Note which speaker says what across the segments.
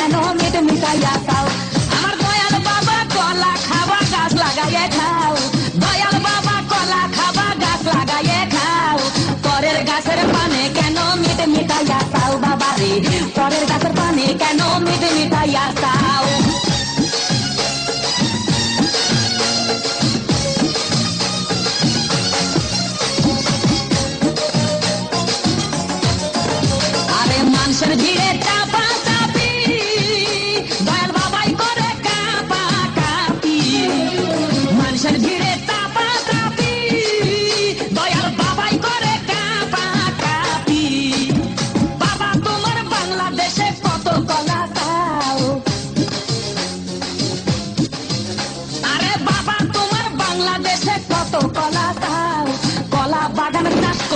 Speaker 1: কেন মিট মিশাইয়া খাও আমার দয়াল বাবা কলা খাওয়া গাছ লাগাইয়ে খাও। দয়াল বাবা কলা খাওয়া গাছ লাগাইয়ে খাও। পরের গাছের পানে কেন মিট মিটাইয়া খাও বাবা রে পরের গাছের পানে কেন মিট মিটাইয়া খাও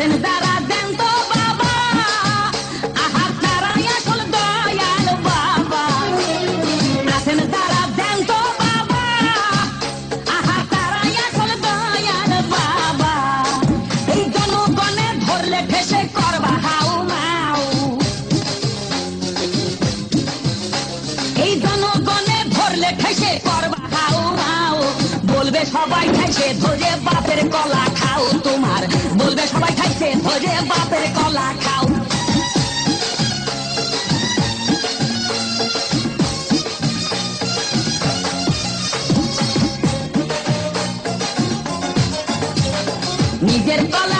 Speaker 1: Send us that নিজের কলা